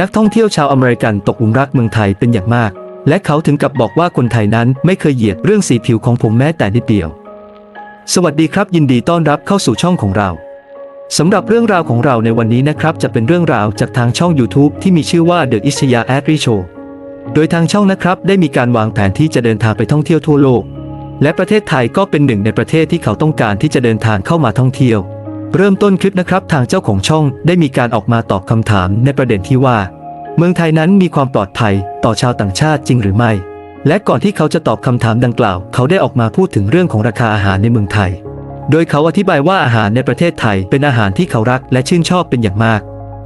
นักท่องเที่ยวชาวอเมริกันตกหลุมรักเมืองไทยเป็นอย่างมาก และเขาถึงกับบอกว่าคนไทยนั้นไม่เคยเหยียดเรื่องสีผิวของผมแม้แต่นิดเดียว สวัสดีครับยินดีต้อนรับเข้าสู่ช่องของเราสำหรับเรื่องราวของเราในวันนี้นะครับ จะเป็นเรื่องราวจากทางช่อง YouTube ที่มีชื่อว่า The อิชยาแอดรีโชโดยทางช่องนะครับได้มีการวางแผนที่จะเดินทางไปท่องเที่ยวทั่วโลก และประเทศไทยก็เป็นหนึ่งในประเทศที่เขาต้องการที่จะเดินทางเข้ามาท่องเที่ยว เริ่มต้นคลิปนะครับทางเจ้าของช่องได้มีการออกมาตอบคำถามในประเด็นที่ว่า เมืองไทยนั้นมีความปลอดภัยต่อชาวต่างชาติจริงหรือไม่ และก่อนที่เขาจะตอบคำถามดังกล่าว เขาได้ออกมาพูดถึงเรื่องของราคาอาหารในเมืองไทย โดยเขาอธิบายว่าอาหารในประเทศไทยเป็นอาหารที่เขารักและชื่นชอบเป็นอย่างมาก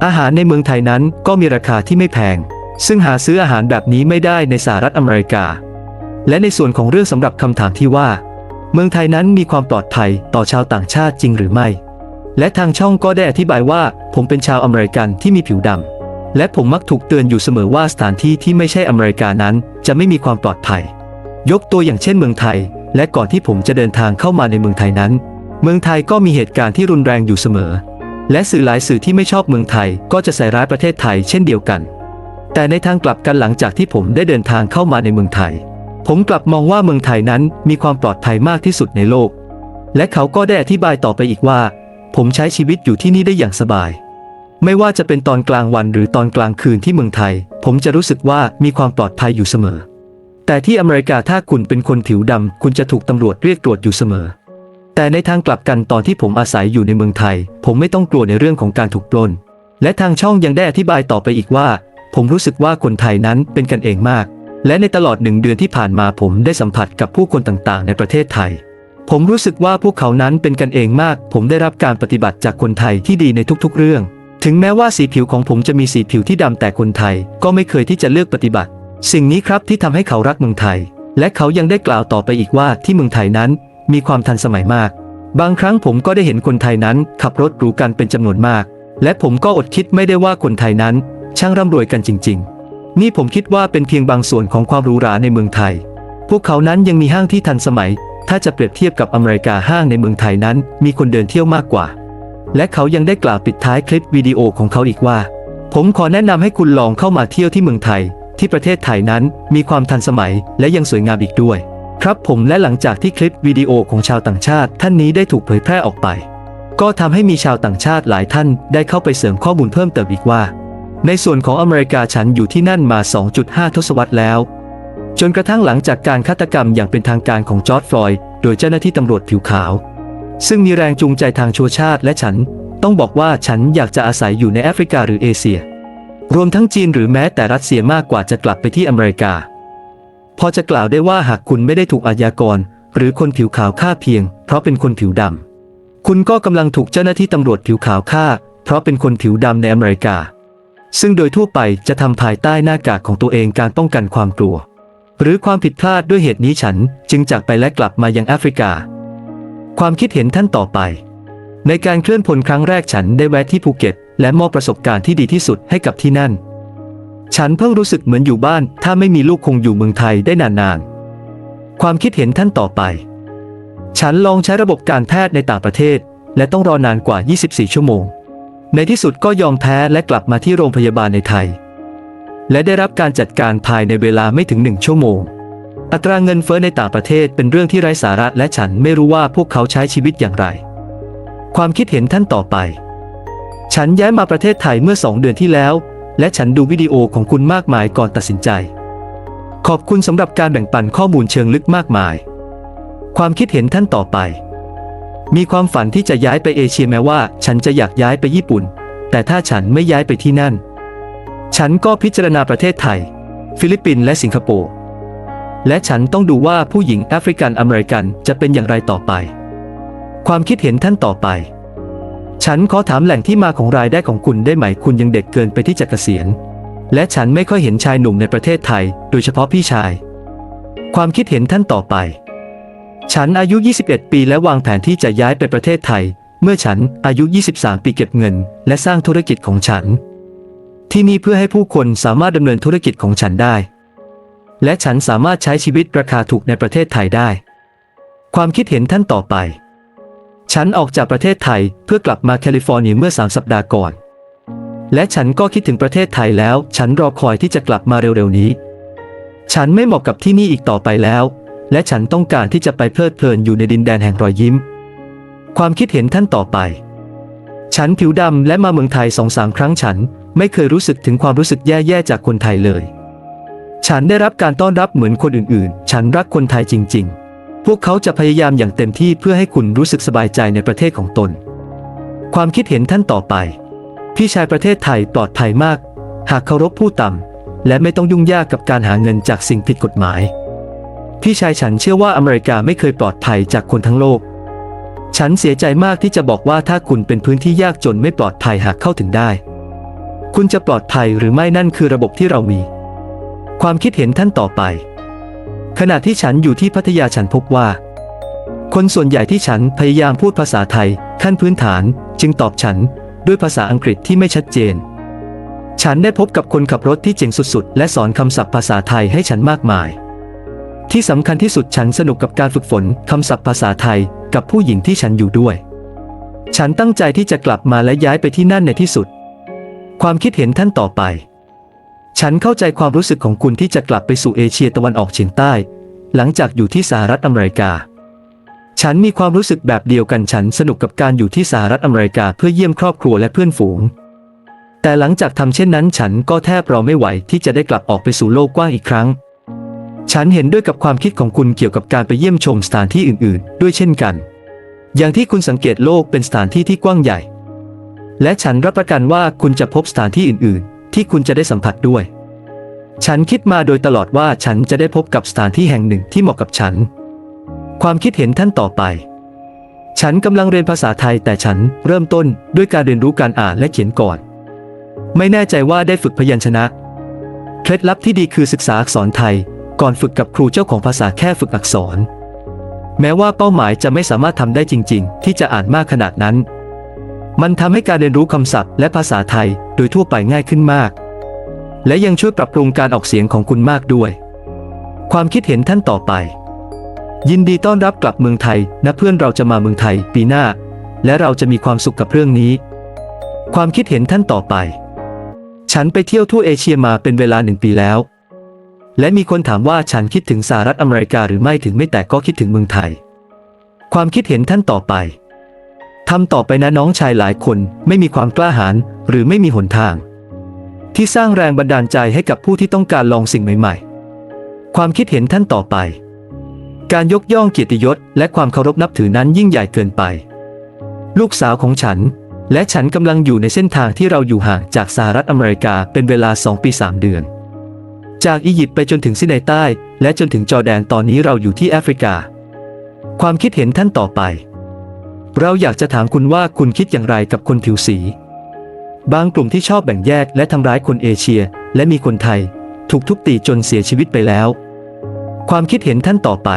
อาหารในเมืองไทยนั้นก็มีราคาที่ไม่แพง ซึ่งหาซื้ออาหารแบบนี้ไม่ได้ในสหรัฐอเมริกา และในส่วนของเรื่องสำหรับคำถามที่ว่า เมืองไทยนั้นมีความปลอดภัยต่อชาวต่างชาติจริงหรือไม่ และทางช่องก็ได้อธิบายว่า ผมเป็นชาวอเมริกันที่มีผิวดำ และผมมักถูกเตือนอยู่เสมอว่าสถานที่ที่ไม่ใช่อเมริกานั้น จะไม่มีความปลอดภัย ยกตัวอย่างเช่นเมืองไทย และก่อนที่ผมจะเดินทางเข้ามาในเมืองไทยนั้น เมืองไทยก็มีเหตุการณ์ที่รุนแรงอยู่เสมอ และสื่อหลายสื่อที่ไม่ชอบเมืองไทยก็จะใส่ร้ายประเทศไทยเช่นเดียวกัน แต่ในทางกลับกันหลังจากที่ผมได้เดินทางเข้ามาในเมืองไทย ผมกลับมองว่าเมืองไทยนั้นมีความปลอดภัยมากที่สุดในโลก และเขาก็ได้อธิบายต่อไปอีกว่า ผมใช้ชีวิตอยู่ที่นี่ได้อย่างสบาย ไม่ว่าจะเป็นตอนกลางวันหรือตอนกลางคืนที่เมืองไทย ผมจะรู้สึกว่ามีความปลอดภัยอยู่เสมอ แต่ที่อเมริกาถ้าคุณเป็นคนผิวดำคุณจะถูกตำรวจเรียกตรวจอยู่เสมอ แต่ในทางกลับกันตอนที่ผมอาศัยอยู่ในเมืองไทย ผมไม่ต้องกลัวในเรื่องของการถูกปล้น และทางช่องยังได้อธิบายต่อไปอีกว่า ผมรู้สึกว่าคนไทยนั้นเป็นกันเองมาก และในตลอดหนึ่งเดือนที่ผ่านมาผมได้สัมผัสกับผู้คนต่างๆ ในประเทศไทย ผมรู้สึกว่าพวกเขานั้นเป็นกันเองมาก ผมได้รับการปฏิบัติจากคนไทยที่ดีในทุกๆ เรื่อง ถึงแม้ว่าสีผิวของผมจะมีสีผิวที่ดำแต่คนไทย ก็ไม่เคยที่จะเลือกปฏิบัติ สิ่งนี้ครับที่ทำให้เขารักเมืองไทย และเขายังได้กล่าวต่อไปอีกว่าที่เมืองไทยนั้น มีความทันสมัยมาก บางครั้งผมก็ได้เห็นคนไทยนั้น ขับรถหรูกันเป็นจำนวนมาก และผมก็อดคิดไม่ได้ว่าคนไทยนั้น ช่างร่ำรวยกันจริง ๆ นี่ผมคิดว่าเป็นเพียงบางส่วนของความหรูหราในเมืองไทย พวกเขานั้นยังมีห้างที่ทันสมัย ถ้าจะเปรียบเทียบกับอเมริกาห้างในเมืองไทยนั้น มีคนเดินเที่ยวมากกว่า และเขายังได้กล่าวปิดท้ายคลิปวิดีโอของเขาอีกว่า ผมขอแนะนำให้คุณลองเข้ามาเที่ยวที่เมืองไทย ที่ประเทศไทยนั้นมีความทันสมัยและยังสวยงามอีกด้วย ครับผมและหลังจากที่คลิปวิดีโอของชาวต่างชาติ ท่านนี้ได้ถูกเผยแพร่ออกไป ก็ทำให้มีชาวต่างชาติหลายท่านได้เข้าไปเสริมข้อมูลเพิ่มเติมอีกว่า ในส่วนของอเมริกาฉันอยู่ที่นั่นมา 2.5 ทศวรรษแล้ว จนกระทั่งหลังจากการฆาตกรรมอย่างเป็นทางการของจอร์ดฟลอยด์โดยเจ้าหน้าที่ตำรวจผิวขาว ซึ่งมีแรงจูงใจทางชัวชาติและฉัน ต้องบอกว่าฉันอยากจะอาศัยอยู่ในแอฟริกาหรือเอเชีย รวมทั้งจีนหรือแม้แต่รัสเซียมากกว่าจะกลับไปที่อเมริกา พอจะกล่าวได้ว่าหากคุณไม่ได้ถูกอาญากร หรือคนผิวขาวฆ่าเพียง เพราะเป็นคนผิวดำคุณก็กำลังถูกเจ้าหน้าที่ตำรวจผิวขาวฆ่า เพราะเป็นคนผิวดำในอเมริกา ซึ่งโดยทั่วไปจะทำภายใต้หน้ากากของตัวเองการป้องกันความกลัว หรือความผิดพลาดด้วยเหตุนี้ฉันจึงจากไปและกลับมายังแอฟริกา ความคิดเห็นท่านต่อไป ในการเคลื่อนพลครั้งแรกฉันได้แวะที่ภูเก็ต และมอบประสบการณ์ที่ดีที่สุดให้กับที่นั่น ฉันเพิ่งรู้สึกเหมือนอยู่บ้าน ถ้าไม่มีลูกคงอยู่เมืองไทยได้นานๆ ความคิดเห็นท่านต่อไป ฉันลองใช้ระบบการแพทย์ในต่างประเทศ และต้องรอนานกว่า 24 ชั่วโมง ในที่สุดก็ยอมแพ้และกลับมาที่โรงพยาบาลในไทย และได้รับการจัดการภายในเวลาไม่ถึงหนึ่งชั่วโมง อัตราเงินเฟ้อในต่างประเทศเป็นเรื่องที่ไร้สาระและฉันไม่รู้ว่าพวกเขาใช้ชีวิตอย่างไร ความคิดเห็นท่านต่อไป ฉันย้ายมาประเทศไทยเมื่อสองเดือนที่แล้ว และฉันดูวิดีโอของคุณมากมายก่อนตัดสินใจ ขอบคุณสำหรับการแบ่งปันข้อมูลเชิงลึกมากมาย ความคิดเห็นท่านต่อไป มีความฝันที่จะย้ายไปเอเชียแม้ว่า ฉันจะอยากย้ายไปญี่ปุ่น แต่ถ้าฉันไม่ย้ายไปที่นั่น ฉันก็พิจารณาประเทศไทย ฟิลิปปินส์และสิงคโปร์ และฉันต้องดูว่าผู้หญิงแอฟริกันอเมริกันจะเป็นอย่างไรต่อไป ความคิดเห็นท่านต่อไป ฉันขอถามแหล่งที่มาของรายได้ของคุณได้ไหมคุณยังเด็กเกินไปที่จะเกษียณ และฉันไม่ค่อยเห็นชายหนุ่มในประเทศไทย โดยเฉพาะพี่ชาย ความคิดเห็นท่านต่อไป ฉันอายุ 21 ปีและวางแผนที่จะย้ายไปประเทศไทย เมื่อฉันอายุ 23 ปีเก็บเงิน และสร้างธุรกิจของฉัน ที่นี่เพื่อให้ผู้คนสามารถดำเนินธุรกิจของฉันได้ และฉันสามารถใช้ชีวิตราคาถูกในประเทศไทยได้ ความคิดเห็นท่านต่อไป ฉันออกจากประเทศไทยเพื่อกลับมาแคลิฟอร์เนียเมื่อ3สัปดาห์ก่อน และฉันก็คิดถึงประเทศไทยแล้ว ฉันรอคอยที่จะกลับมาเร็วๆนี้ ฉันไม่เหมาะกับที่นี่อีกต่อไปแล้ว และฉันต้องการที่จะไปเพลิดเพลินอยู่ในดินแดนแห่งรอยยิ้ม ความคิดเห็นท่านต่อไป ฉันผิวดำและมาเมืองไทยสองสามครั้งฉัน ไม่เคยรู้สึกถึงความรู้สึกแย่ๆจากคนไทยเลย ฉันได้รับการต้อนรับเหมือนคนอื่นๆ ฉันรักคนไทยจริง ๆ พวกเขาจะพยายามอย่างเต็มที่เพื่อให้คุณรู้สึกสบายใจในประเทศของตน ความคิดเห็นท่านต่อไป พี่ชายประเทศไทยปลอดภัยมาก หากเคารพผู้ต่ำและไม่ต้องยุ่งยากกับการหาเงินจากสิ่งผิดกฎหมาย พี่ชายฉันเชื่อว่าอเมริกาไม่เคยปลอดภัยจากคนทั้งโลก ฉันเสียใจมากที่จะบอกว่าถ้าคุณเป็นพื้นที่ยากจนไม่ปลอดภัยหากเข้าถึงได้ คุณจะปลอดภัยหรือไม่นั่นคือระบบที่เรามี ความคิดเห็นท่านต่อไป ขณะที่ฉันอยู่ที่พัทยาฉันพบว่า คนส่วนใหญ่ที่ฉันพยายามพูดภาษาไทยขั้นพื้นฐานจึงตอบฉันด้วยภาษาอังกฤษที่ไม่ชัดเจน ฉันได้พบกับคนขับรถที่เจ๋งสุด ๆ และสอนคำศัพท์ภาษาไทยให้ฉันมากมาย ที่สำคัญที่สุดฉันสนุกกับการฝึกฝนคำศัพท์ภาษาไทยกับผู้หญิงที่ฉันอยู่ด้วย ฉันตั้งใจที่จะกลับมาและย้ายไปที่นั่นในที่สุด ความคิดเห็นท่านต่อไป ฉันเข้าใจความรู้สึกของคุณที่จะกลับไปสู่เอเชียตะวันออกเฉียงใต้ หลังจากอยู่ที่สหรัฐอเมริกา ฉันมีความรู้สึกแบบเดียวกันฉันสนุกกับการอยู่ที่สหรัฐอเมริกาเพื่อเยี่ยมครอบครัวและเพื่อนฝูง แต่หลังจากทำเช่นนั้น ฉันก็แทบรอไม่ไหวที่จะได้กลับออกไปสู่โลกกว้างอีกครั้ง ฉันเห็นด้วยกับความคิดของคุณเกี่ยวกับการไปเยี่ยมชมสถานที่อื่น ๆ ด้วยเช่นกัน อย่างที่คุณสังเกตโลกเป็นสถานที่ที่กว้างใหญ่ และฉันรับประกันว่าคุณจะพบสถานที่อื่น ๆ ที่คุณจะได้สัมผัสด้วย ฉันคิดมาโดยตลอดว่าฉันจะได้พบกับสถานที่แห่งหนึ่งที่เหมาะกับฉัน ความคิดเห็นท่านต่อไป ฉันกำลังเรียนภาษาไทยแต่ฉันเริ่มต้นด้วยการเรียนรู้การอ่านและเขียนก่อน ไม่แน่ใจว่าได้ฝึกพยัญชนะ เคล็ดลับที่ดีคือศึกษาอักษรไทย ก่อนฝึกกับครูเจ้าของภาษาแค่ฝึกอักษร แม้ว่าเป้าหมายจะไม่สามารถทำได้จริง ๆ ที่จะอ่านมากขนาดนั้น มันทำให้การเรียนรู้คำศัพท์และภาษาไทยโดยทั่วไปง่ายขึ้นมาก และยังช่วยปรับปรุงการออกเสียงของคุณมากด้วย ความคิดเห็นท่านต่อไป ยินดีต้อนรับกลับเมืองไทยนะเพื่อนเราจะมาเมืองไทยปีหน้า และเราจะมีความสุขกับเรื่องนี้ ความคิดเห็นท่านต่อไป ฉันไปเที่ยวทั่วเอเชียมาเป็นเวลาหนึ่งปีแล้ว และมีคนถามว่าฉันคิดถึงสหรัฐอเมริกาหรือไม่ถึงไม่แต่ก็คิดถึงเมืองไทย ความคิดเห็นท่านต่อไป ทำต่อไปนะน้องชายหลายคนไม่มีความกล้าหาญหรือไม่มีหนทาง ที่สร้างแรงบันดาลใจให้กับผู้ที่ต้องการลองสิ่งใหม่ๆ ความคิดเห็นท่านต่อไป การยกย่องเกียรติยศและความเคารพนับถือนั้นยิ่งใหญ่เกินไป ลูกสาวของฉัน และฉันกำลังอยู่ในเส้นทางที่เราอยู่ห่างจากสหรัฐอเมริกาเป็นเวลา 2 ปี 3 เดือน จากอียิปต์ไปจนถึงซินไนใต้ และจนถึงจอร์แดนตอนนี้เราอยู่ที่แอฟริกา ความคิดเห็นท่านต่อไป เราอยากจะถามคุณว่าคุณคิดอย่างไรกับคนผิวสี บางกลุ่มที่ชอบแบ่งแยกและทำร้ายคนเอเชีย และมีคนไทย ถูกทุบตีจนเสียชีวิตไปแล้ว ความคิดเห็นท่านต่อไป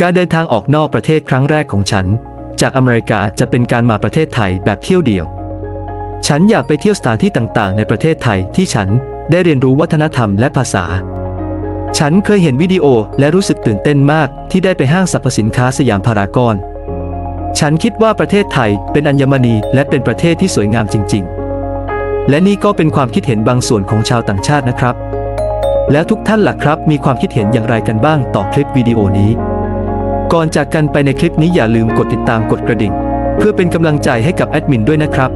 การเดินทางออกนอกประเทศครั้งแรกของฉัน จากอเมริกาจะเป็นการมาประเทศไทยแบบเที่ยวเดียว ฉันอยากไปเที่ยวสถานที่ต่างๆ ในประเทศไทยที่ฉันได้เรียนรู้วัฒนธรรมและภาษา ฉันเคยเห็นวิดีโอและรู้สึกตื่นเต้นมากที่ได้ไปห้างสรรพสินค้าสยามพารากอน ฉันคิดว่าประเทศไทยเป็นอัญมณีและเป็นประเทศที่สวยงามจริง ๆ และนี่ก็เป็นความคิดเห็นบางส่วนของชาวต่างชาตินะครับ แล้วทุกท่านล่ะครับ มีความคิดเห็นอย่างไรกันบ้างต่อคลิปวิดีโอนี้ ก่อนจากกันไปในคลิปนี้อย่าลืมกดติดตามกดกระดิ่ง เพื่อเป็นกำลังใจให้กับแอดมินด้วยนะครับ